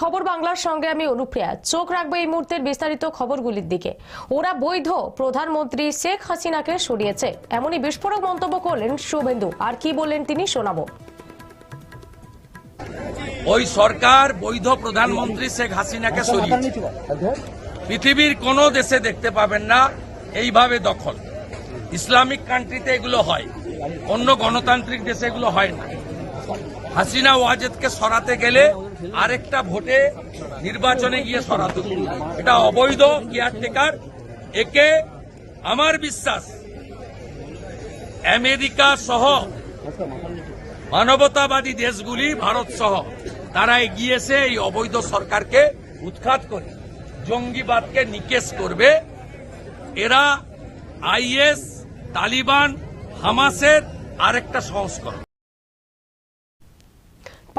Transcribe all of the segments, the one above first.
খবর বাংলার সঙ্গে আমি অনুপ্রিয়া। চোখ রাখব এই মুহূর্তের বিস্তারিত খবরগুলির দিকে। ওরা বৈধ, প্রধানমন্ত্রী শেখ হাসিনাকে সরিয়েছে। এমনই বিস্ফোরক মন্তব্য করলেন শুভেন্দু। আর কি বললেন তিনি শোনাবো। ওই সরকার বৈধ প্রধানমন্ত্রী শেখ হাসিনাকে সরিয়েছে। পৃথিবীর কোন দেশে দেখতে পাবেন না, এইভাবে দখল। ইসলামিক কান্ট্রিতে এগুলো হয়, অন্য গণতান্ত্রিক দেশে এগুলো হয় না। হাসিনা ওয়াজেদকে সরাতে গেলে আরেকটা ভোটে নির্বাচনে গিয়ে সরাতে। এটা অবৈধ কেয়ারটেকার একে আমার বিশ্বাস, আমেরিকা সহ মানবতাবাদী দেশগুলি, ভারত সহ, তারা এগিয়েছে এই অবৈধ সরকারকে উৎখাত করে। জঙ্গিবাদকে নিকেশ করবে। এরা আইএস, তালিবান, হামাসের আরেকটা সংস্করণ।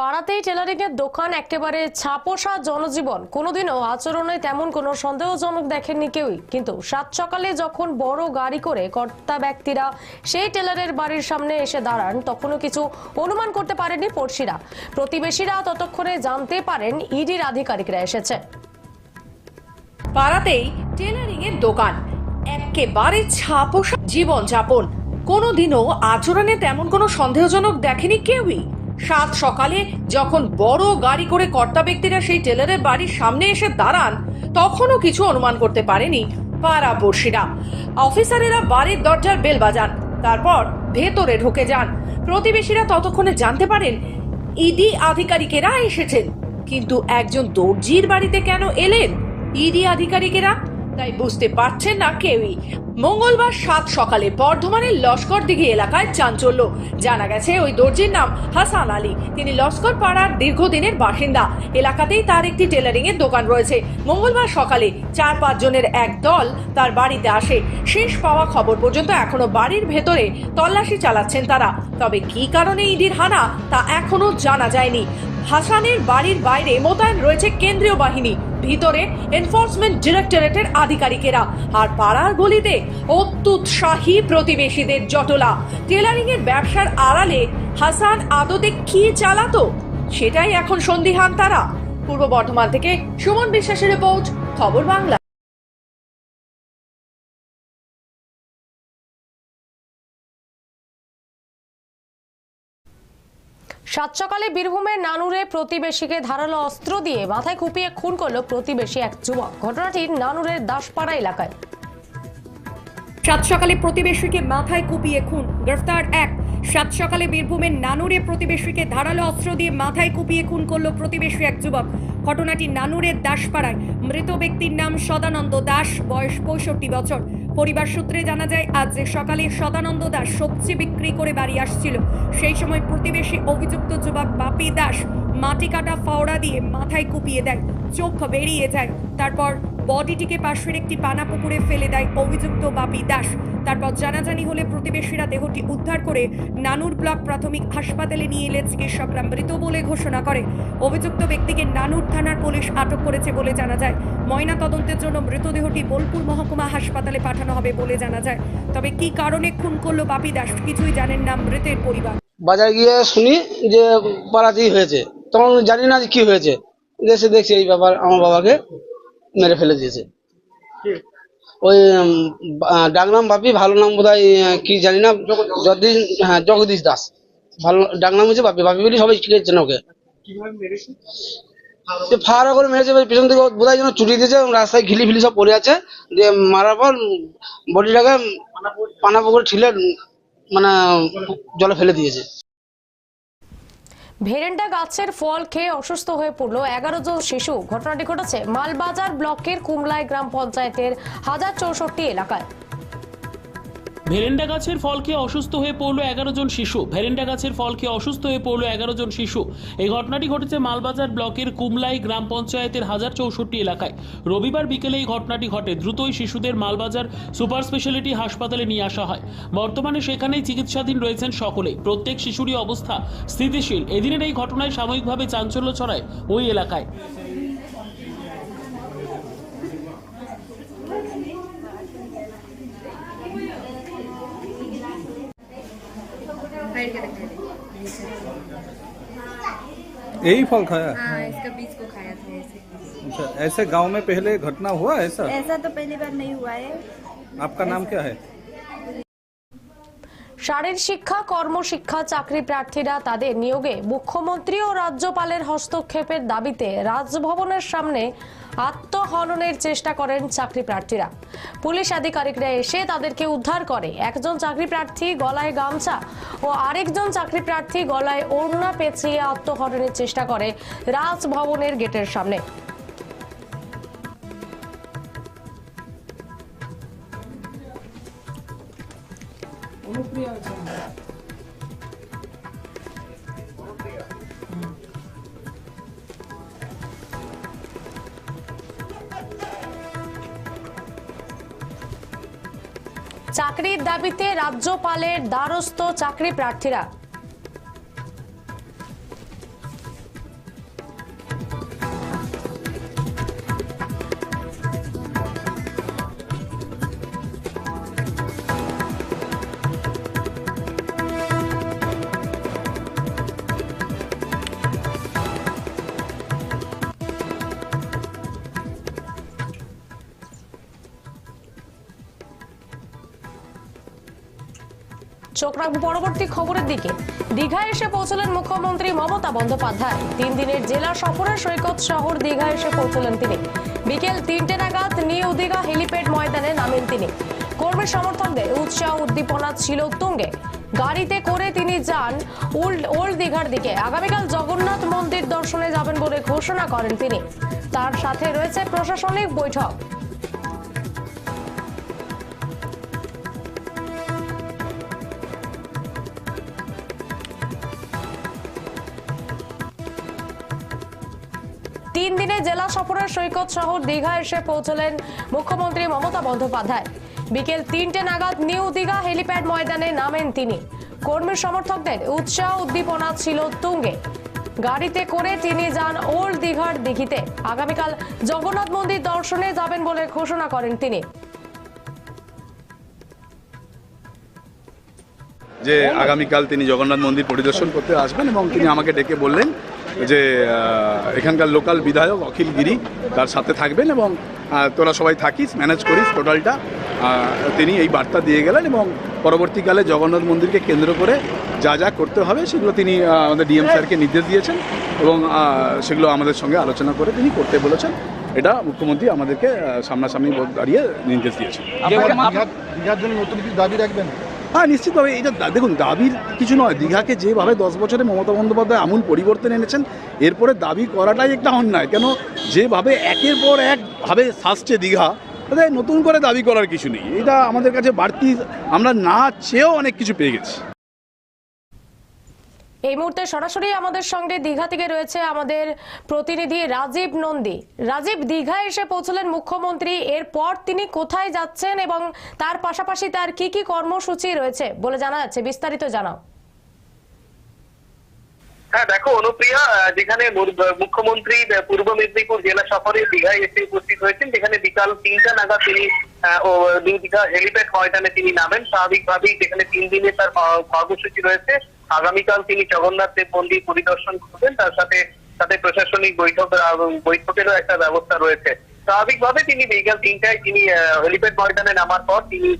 পাড়াতেই টেলারিং এর দোকান, একেবারে ছাপোষা জনজীবন। কোনোদিনও আচরণে তেমন কোনো সন্দেহজনক দেখেননি কেউই। কিন্তু সাত সকালে যখন বড় গাড়ি করে কর্তা ব্যক্তিরা সেই টেলারের বাড়ির সামনে এসে দাঁড়ান, তখনও কিছু অনুমান করতে পারেননি পড়শিরা। প্রতিবেশীরা ততক্ষণে জানতে পারেন, ইডির আধিকারিকরা এসেছে। পাড়াতেই টেলারিং এর দোকান, একেবারে ছাপোষা জীবন যাপন কোনোদিনও আচরণে তেমন কোনো সন্দেহজনক দেখেনি কেউই। সাত সকালে যখন বড় গাড়ি করে কর্তা ব্যক্তিরা সেই টেলারের বাড়ির সামনে এসে দাঁড়ান, তখনও কিছু অনুমান করতে পারেনি পাড়াপড়শিরা। অফিসারেরা বাড়ির দরজার বেল বাজান, তারপর ভেতরে ঢুকে যান। প্রতিবেশীরা ততক্ষণে জানতে পারেন, ইডি আধিকারিকেরা এসেছেন। কিন্তু একজন দর্জির বাড়িতে কেন এলেন? ইডি আধিকারিকেরা? তাই বুঝতে পারছেন না কেউই। মঙ্গলবার সাত সকালে বর্ধমানের লস্কর দিঘি এলাকায় চাঞ্চল্য। জানা গেছে, ওই দর্জির নাম হাসান আলী। তিনি লস্কর পাড়ার দীর্ঘদিনের বাসিন্দা। এলাকাতেই তার একটি টেলারিং এর দোকান রয়েছে। মঙ্গলবার সকালে চার পাঁচ জনের এক দল তার বাড়িতে আসে। শেষ পাওয়া খবর পর্যন্ত এখনও বাড়ির ভেতরে তল্লাশি চালাচ্ছেন তারা। তবে কি কারণে ইডির হানা তা এখনও জানা যায়নি। হাসানের বাড়ির বাইরে মোতায়েন রয়েছে কেন্দ্রীয় বাহিনী। ভিতরে এনফোর্সমেন্ট ডিরেক্টরেটের আধিকারিকেরা। আর পাড়ার গলিতে অত্যুৎসাহী প্রতিবেশীদের জটলা। টেলারিং এর ব্যবসার আড়ালে হাসান আদতে কি চালাতো? সেটাই এখন সন্দিহান তারা। পূর্ব বর্ধমান থেকে সুমন বিশ্বাসের রিপোর্ট, খবর বাংলা। সাত সকালে বীরভূমের নানুরে প্রতিবেশীকে ধারালো অস্ত্র দিয়ে মাথায় কুপিয়ে খুন করল প্রতিবেশী এক যুবক। ঘটনাটি নানুরের দাসপাড়া এলাকায়। সাত সকালে প্রতিবেশীকে মাথায় কুপিয়ে খুন, গ্রেফতার এক সাত সকালে বীরভূমের নানুরে প্রতিবেশীকে ধারালো অস্ত্র দিয়ে মাথায় কুপিয়ে খুন করল প্রতিবেশী এক যুবক। ঘটনাটি নানুরের দাসপাড়ায়। মৃত ব্যক্তির নাম সদানন্দ দাস, বয়স পঁয়ষট্টি বছর। পরিবার সূত্রে জানা যায়, আজ সকালে সদানন্দ দাস সবজি বিক্রি করে বাড়ি আসছিল। সেই সময় প্রতিবেশী অভিযুক্ত যুবক বাপি দাস মাটি কাটা ফাওড়া দিয়ে মাথায় কুপিয়ে দেয়, চোখ বেরিয়ে যায়। তারপর বডিটিকে পাশের একটি পানা পুকুরে ফেলে দেয় অভিযুক্ত বাপি দাস। তারপর জানাজানি হলে প্রতিবেশীরা দেহটি উদ্ধার করে নানুর ব্লক প্রাথমিক হাসপাতালে নিয়ে এলে চিকিৎসকরা মৃত বলে ঘোষণা করে। অভিযুক্ত ব্যক্তিকে নানুর থানার পুলিশ আটক করেছে বলে জানা যায়। ময়না তদন্তের জন্য মৃতদেহটি বোলপুর মহকুমা হাসপাতালে পাঠানো হবে বলে জানা যায়। তবে কি কারণে খুন করল বাপি দাস কিছুই জানেন না মৃতের পরিবার। বাজারে গিয়ে শুনি যে পাড়াতেই হয়েছে। তখন জানি না কি হয়েছে। দেশে দেখছি এই ব্যাপার আমার বাবাকে মেরে ফেলে দিয়েছে। ওই উম, ডাক নাম ভাবি ভালো নাম বোধ কি জানি না যতদিন হ্যাঁ জগদীশ দাস। ভালো ডাক নাম হচ্ছে বাপি বাপি বলি সবাই শিখেছেন ওকে। ফাড়া করে মেরেছে পিছন থেকে বোধ হয় যেন চুরি দিয়েছে রাস্তায় ঘিলি ফিলি সব পড়ে আছে দিয়ে মারার পর বডিটাকে পানা পুকুরে ঠিলে মানে জলে ফেলে দিয়েছে। ভেরেন্ডা গাছের ফল খেয়ে অসুস্থ হয়ে পড়ল এগারো জন শিশু। ঘটনাটি ঘটেছে মালবাজার ব্লকের কুমলায় গ্রাম পঞ্চায়েতের হাজার চৌষট্টি এলাকায়। ভেরেন্ডা গাছের ফল খেয়ে অসুস্থ হয়ে পড়ল এগারো জন শিশু। ভেরেন্ডা গাছের ফল খেয়ে অসুস্থ হয়ে পড়ল এগারো জন শিশু। এই ঘটনাটি ঘটেছে মালবাজার ব্লকের কুমলাই গ্রাম পঞ্চায়েতের হাজার চৌষট্টি এলাকায়। রবিবার বিকেলে এই ঘটনাটি ঘটে। দ্রুতই শিশুদের মালবাজার সুপার স্পেশালিটি হাসপাতালে নিয়ে আসা হয়। বর্তমানে সেখানেই চিকিৎসাধীন রয়েছেন সকলেই। প্রত্যেক শিশুরই অবস্থা স্থিতিশীল। এদিনের এই ঘটনায় সাময়িকভাবে চাঞ্চল্য ছড়ায় ওই এলাকায়। यही फल खाया? हाँ इसका बीज को खाया था ऐसे। अच्छा ऐसे गाँव में पहले घटना हुआ है ऐसा? ऐसा तो पहली बार नहीं हुआ है। आपका नाम क्या है? শারীর শিক্ষা, কর্মশিক্ষা, চাকরি প্রার্থীরা তাদের নিয়োগে মুখ্যমন্ত্রী ও রাজ্যপালের হস্তক্ষেপের দাবিতে রাজভবনের সামনে আত্মহননের চেষ্টা করেন চাকরি প্রার্থীরা। পুলিশ আধিকারিকরা এসে তাদেরকে উদ্ধার করে। একজন চাকরি প্রার্থী গলায় গামছা ও আরেকজন চাকরি প্রার্থী গলায় ওড়না পেঁচিয়ে আত্মহননের চেষ্টা করে রাজভবনের গেটের সামনে। চাকরির দাবিতে রাজ্যপালের দ্বারস্থ চাকরি প্রার্থীরা। চোখ রাখব পরবর্তী খবরের দিকে। দীঘায় এসে পৌঁছলেন মুখ্যমন্ত্রী মমতা বন্দ্যোপাধ্যায়। তিন দিনের জেলা সফরের সৈকত শহর দীঘায় এসে পৌঁছলেন তিনি। বিকেল তিনটে নাগাদ নিউ দীঘা হেলিপ্যাড ময়দানে নামেন তিনি। কর্মী সমর্থকদের উৎসাহ উদ্দীপনা ছিল তুঙ্গে। গাড়িতে করে তিনি যান ওল্ড ওল্ড দীঘার দিকে। আগামীকাল জগন্নাথ মন্দির দর্শনে যাবেন বলে ঘোষণা করেন তিনি। তার সাথে রয়েছে প্রশাসনিক বৈঠক। তিন দিনে জেলা সফরের সৈকত শহর দীঘা এসে পৌঁছলেন মুখ্যমন্ত্রী মমতা বন্দ্যোপাধ্যায়। বিকেল তিনটে নাগাদ নিউ দীঘা হেলিপ্যাড ময়দানে নামেন তিনি। কর্মী সমর্থকদের উৎসাহ উদ্দীপনা ছিল তুঙ্গে। গাড়িতে করে তিনি যান ওল্ড দীঘার দিঘিতে। আগামীকাল জগন্নাথ মন্দির দর্শনে যাবেন বলে ঘোষণা করেন তিনি। যে আগামীকাল তিনি জগন্নাথ মন্দির পরিদর্শন করতে আসবেন এবং তিনি আমাকে ডেকে বললেন যে এখানকার লোকাল বিধায়ক অখিল গিরি তার সাথে থাকবেন এবং তোরা সবাই থাকিস ম্যানেজ করিস টোটালটা। তিনি এই বার্তা দিয়ে গেলেন এবং পরবর্তীকালে জগন্নাথ মন্দিরকে কেন্দ্র করে যা যা করতে হবে সেগুলো তিনি আমাদের ডিএম স্যারকে নির্দেশ দিয়েছেন এবং সেগুলো আমাদের সঙ্গে আলোচনা করে তিনি করতে বলেছেন। এটা মুখ্যমন্ত্রী আমাদেরকে সামনাসামনি দাঁড়িয়ে নির্দেশ দিয়েছেন। দীঘার নতুন কিছু দাবি রাখবেন? হ্যাঁ নিশ্চিতভাবে এটা দেখুন, দাবির কিছু নয়। দীঘাকে যেভাবে দশ বছরে মমতা বন্দ্যোপাধ্যায় আমূল পরিবর্তন এনেছেন, এরপরে দাবি করাটাই একটা অন্যায়। কেন? যেভাবে একের পর একভাবে শাসছে দীঘা তাদের নতুন করে দাবি করার কিছু নেই। এটা আমাদের কাছে বাড়তি, আমরা না চেয়েও অনেক কিছু পেয়ে গেছি। এই মুহূর্তে সরাসরি আমাদের সঙ্গে দীঘা থেকে রয়েছে আমাদের প্রতিনিধি রাজীব নন্দী। রাজীব, দীঘায় এসে পৌঁছলেন মুখ্যমন্ত্রী, এরপর তিনি কোথায় যাচ্ছেন এবং তার পাশাপাশি তার কি কি কর্মসূচি রয়েছে বলে জানা যাচ্ছে? বিস্তারিত জানাও। হ্যাঁ দেখো অনুপ্রিয়া যেখানে মুখ্যমন্ত্রী পূর্ব মেদিনীপুর জেলা সফরে দীঘায় এসে উপস্থিত হয়েছেন, যেখানে বিকাল তিনটা নাগাদ তিনি নিউ দীঘা হেলিপ্যাড ময়দানে তিনি নামেন। স্বাভাবিকভাবেই যেখানে তিন দিনে তার কর্মসূচি রয়েছে আগামীকাল তিনি জগন্নাথ দেব মন্দির পরিদর্শন করবেন, তার সাথে সাথে প্রশাসনিক বৈঠক বৈঠকেরও একটা ব্যবস্থা রয়েছে। স্বাভাবিকভাবে তিনি বিকাল তিনটায় তিনি হেলিপ্যাড ময়দানে নামার পর তিনি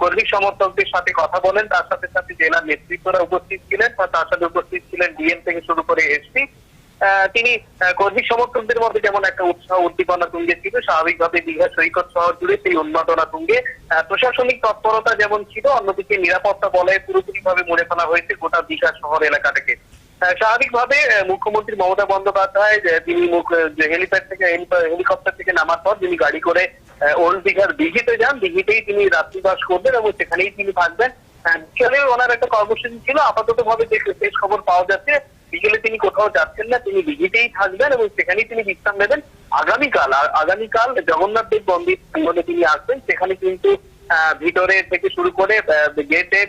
কর্মী সমর্থকদের সাথে কথা বলেন, তার সাথে সাথে জেলার নেতৃত্বরা উপস্থিত ছিলেন, বা তার সাথে উপস্থিত ছিলেন ডিএম থেকে শুরু করে এসপি। তিনি কর্মী সমর্থকদের মধ্যে যেমন একটা উৎসাহ, উদ্দীপনা তুঙ্গে ছিল, স্বাভাবিকভাবে দীঘা সৈকত শহর জুড়ে সেই উন্মাদনা তুঙ্গে। প্রশাসনিক তৎপরতা যেমন ছিল, অন্যদিকে নিরাপত্তা বলয়ে পুরোপুরি ভাবে মরে ফেলা হয়েছে গোটা দীঘা শহর এলাকাটাকে। স্বাভাবিকভাবে মুখ্যমন্ত্রী মমতা বন্দ্যোপাধ্যায় তিনি হেলিপ্যাড থেকে হেলিকপ্টার থেকে নামার পর তিনি গাড়ি করে ওল্ড দীঘার দিঘিতে যান। দিঘিতেই তিনি রাত্রিবাস করবেন এবং সেখানেই তিনি থাকবেন। বিকেলে ওনার একটা কর্মসূচি ছিল। আপাতত ভাবে যে শেষ খবর পাওয়া যাচ্ছে বিকেলে তিনি কোথাও যাচ্ছেন না, তিনি দিঘিতেই থাকবেন এবং সেখানেই তিনি বিশ্রাম নেবেন। আগামীকাল, আর আগামীকাল জগন্নাথ দেব মন্দির প্রাঙ্গণে তিনি আসবেন। সেখানে কিন্তু ভিতরে থেকে শুরু করে গেটে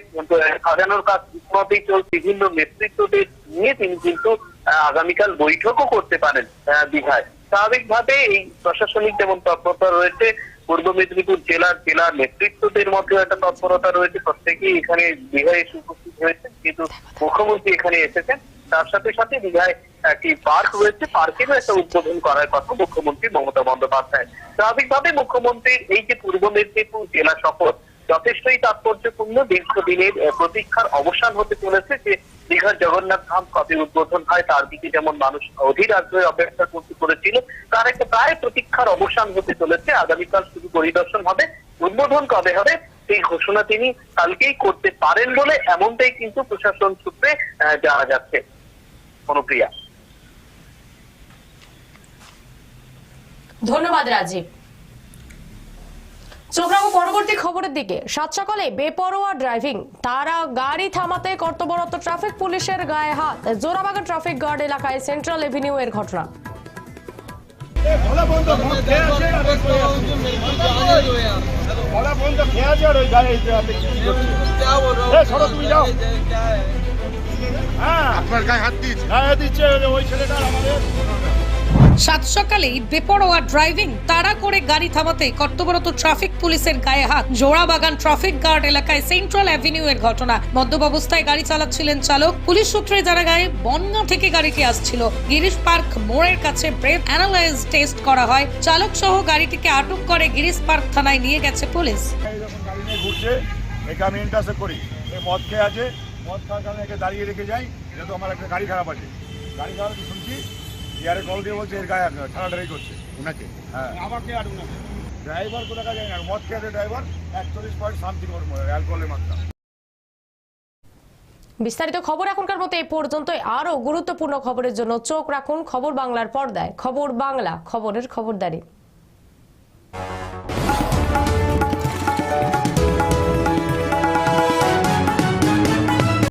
সাজানোর কাজ ইতিমধ্যেই চলছে। বিভিন্ন নেতৃত্বদের নিয়ে তিনি কিন্তু আগামীকাল বৈঠকও করতে পারেন দীঘায়। স্বাভাবিকভাবে এই প্রশাসনিক যেমন তৎপরতা রয়েছে, পূর্ব মেদিনীপুর জেলার জেলার নেতৃত্বদের মধ্যে একটা তৎপরতা রয়েছে। প্রত্যেকেই এখানে এসে উপস্থিত হয়েছেন কিন্তু মুখ্যমন্ত্রী এখানে এসেছেন। তার সাথে সাথে দীঘায় একটি পার্ক রয়েছে? পার্কেরও একটা উদ্বোধন করার কথা মুখ্যমন্ত্রী মমতা বন্দ্যোপাধ্যায়। স্বাভাবিকভাবে মুখ্যমন্ত্রীর এই যে পূর্ব মেদিনীপুর জেলা সফর যথেষ্টই তাৎপর্যপূর্ণ। দীর্ঘদিনের প্রতীক্ষার অবসান হতে চলেছে যে দীঘার জগন্নাথ ধাম কবে উদ্বোধন হয়, তার দিকে যেমন মানুষ অধীর আগ্রহে অপেক্ষা করতে করেছিল, তার একটা প্রায় প্রতীক্ষার অবসান হতে চলেছে। আগামীকাল শুধু পরিদর্শন হবে, উদ্বোধন কবে হবে সেই ঘোষণা তিনি কালকেই করতে পারেন বলে এমনটাই কিন্তু প্রশাসন সূত্রে জানা যাচ্ছে। অনুপ্রিয়া ধন্যবাদ রাজীব চোখ রাখো পরবর্তী খবরের দিকে সাত সকালে বেপরোয়া ড্রাইভিং তারা গাড়ি থামাতে কর্তব্যরত ট্রাফিক পুলিশের গায়ে হাত জোরাবাগা ট্রাফিক গার্ড এলাকায় সেন্ট্রাল এভিনিউ এর ঘটনা বন্ধ খেয়ে আছে আর ওই গায়ে কি করছে এ সরো তুমি যাও হ্যাঁ আপনার গায়ে হাত দিচ্ছে গায়ে দিচ্ছে ওই ছেলেটা আমাদের। সাত সকালেই বেপরোয়া ড্রাইভিং তাড়া করে গাড়ি থামাতে কর্তব্যরত ট্রাফিক পুলিশের গায়ে হাত। জোড়াবাগান ট্রাফিক গার্ড এলাকায় সেন্ট্রাল অ্যাভিনিউ এর ঘটনা। মদ্যপ অবস্থায় গাড়ি চালাচ্ছিলেন চালক। পুলিশ সূত্রে জানা গায়ে বনগাঁ থেকে গাড়িটি আসছিল। গিরিশ পার্ক মোড়ের কাছে ব্রেথ অ্যানালাইজ টেস্ট করা হয়। চালক সহ গাড়িটিকে আটক করে গিরিশ পার্ক থানায় নিয়ে গেছে পুলিশ। যখন গাড়ি নিয়ে ঘুরছে একে আমি ইন্টারসেপ্ট করি মদ খেয়ে আছে মদ খাওয়ার কারণে একে দাঁড়িয়ে রেখে যাই যেহেতু আমার একটা গাড়ি খারাপ আছে। গাড়ি খারাপ শুনছি ইয়ারে কল দিয়ে বলছে এর গায়ে ঠাড়াঠাড়ি করছে ওনাকে হ্যাঁ। আমাকে আর ওনাকে ড্রাইভার কোথাকার যায় না মদ খেয়ে ড্রাইভার একচল্লিশ পয়েন্ট সামথিং ওর অ্যালকোহলের মাত্রা। বিস্তারিত খবর এখনকার মতো এই পর্যন্ত আরও গুরুত্বপূর্ণ খবরের জন্য চোখ রাখুন খবর বাংলার পর্দায়। খবর বাংলা খবরের খবরদারি।